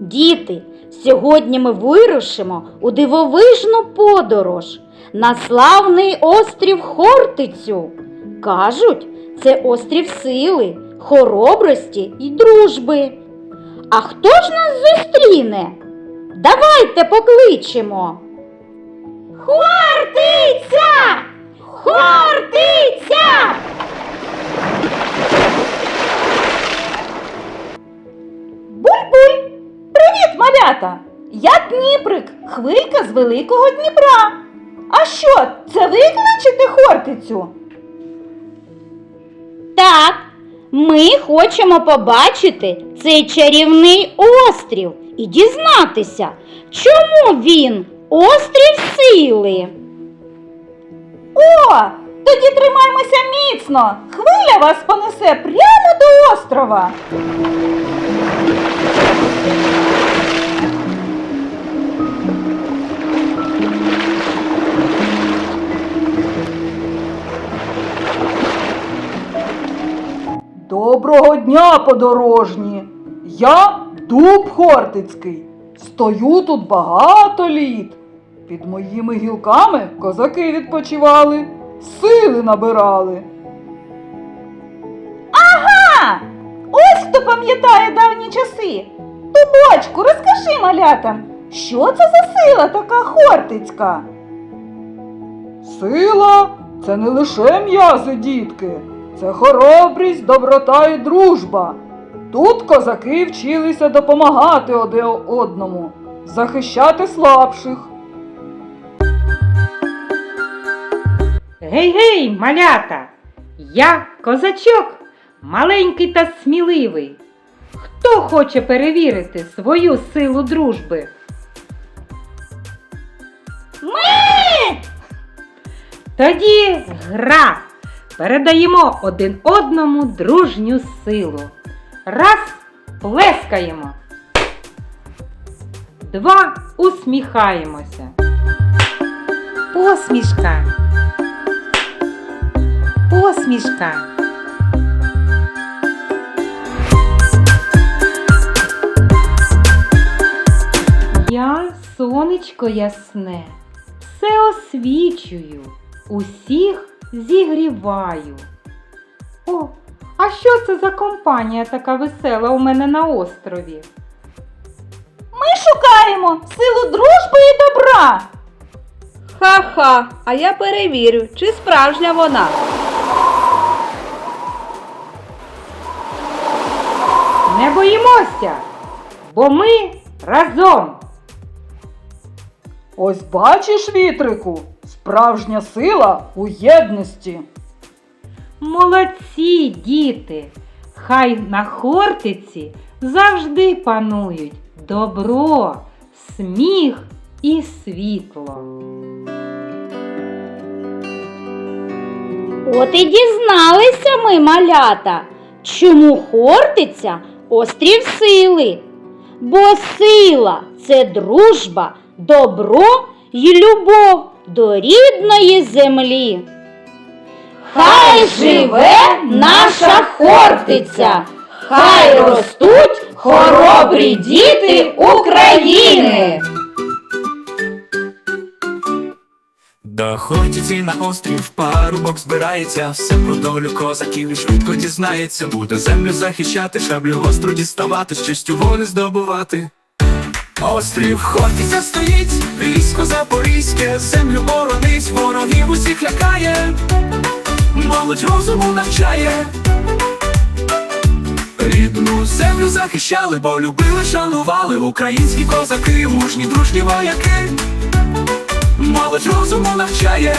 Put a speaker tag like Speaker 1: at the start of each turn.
Speaker 1: Діти, сьогодні ми вирушимо у дивовижну подорож на славний острів Хортицю. Кажуть, це острів сили, хоробрості і дружби. А хто ж нас зустріне? Давайте покличемо. Хортиця! Хортиця! Буль-буль! Привіт, малята! Я Дніприк, хвилька з Великого Дніпра. А що, це ви кличете Хортицю? Так, ми хочемо побачити цей чарівний острів і дізнатися, чому він острів сили. О, тоді тримаймося міцно. Хвиля вас понесе прямо до острова.
Speaker 2: Доброго дня, подорожні! Я Дуб Хортицький. Стою тут багато літ. Під моїми гілками козаки відпочивали, сили набирали.
Speaker 1: Ага! Ось хто пам'ятає давні часи. Дубочку, розкажи малятам, що це за сила така хортицька?
Speaker 2: Сила це не лише м'язи, дітки, це хоробрість, доброта і дружба. Тут козаки вчилися допомагати один одному, захищати слабших.
Speaker 3: Гей, гей, малята! Я козачок, маленький та сміливий. Хто хоче перевірити свою силу дружби?
Speaker 1: Ми!
Speaker 3: Тоді гра. Передаємо один одному дружню силу. Раз плескаємо. Два усміхаємося. Посмішка. Посмішка. Я сонечко ясне, все освічую, усіх зігріваю. О, а що це за компанія така весела у мене на острові?
Speaker 1: Ми шукаємо силу дружби і добра.
Speaker 4: Ха-ха, а я перевірю, чи справжня вона.
Speaker 3: Не боїмося, бо ми разом.
Speaker 2: Ось бачиш, вітрику, справжня сила у єдності.
Speaker 3: Молодці, діти! Хай на Хортиці завжди панують добро, сміх і світло.
Speaker 1: От і дізналися ми, малята, чому Хортиця острів сили. Бо сила це дружба, добро і любов до рідної землі. Хай живе наша Хортиця, хай ростуть хоробрі діти України.
Speaker 5: До Хортиці на острів парубок збирається, все про долю козаків і швидко дізнається, буде землю захищати, шаблю гостру діставати, з честю здобувати. Острів Хортиця стоїть, військо запорізьке, землю боронить, ворогів усіх лякає, молодь розуму навчає. Рідну землю захищали, бо любили, шанували українські козаки, мужні дружні вояки. Молодь розуму навчає,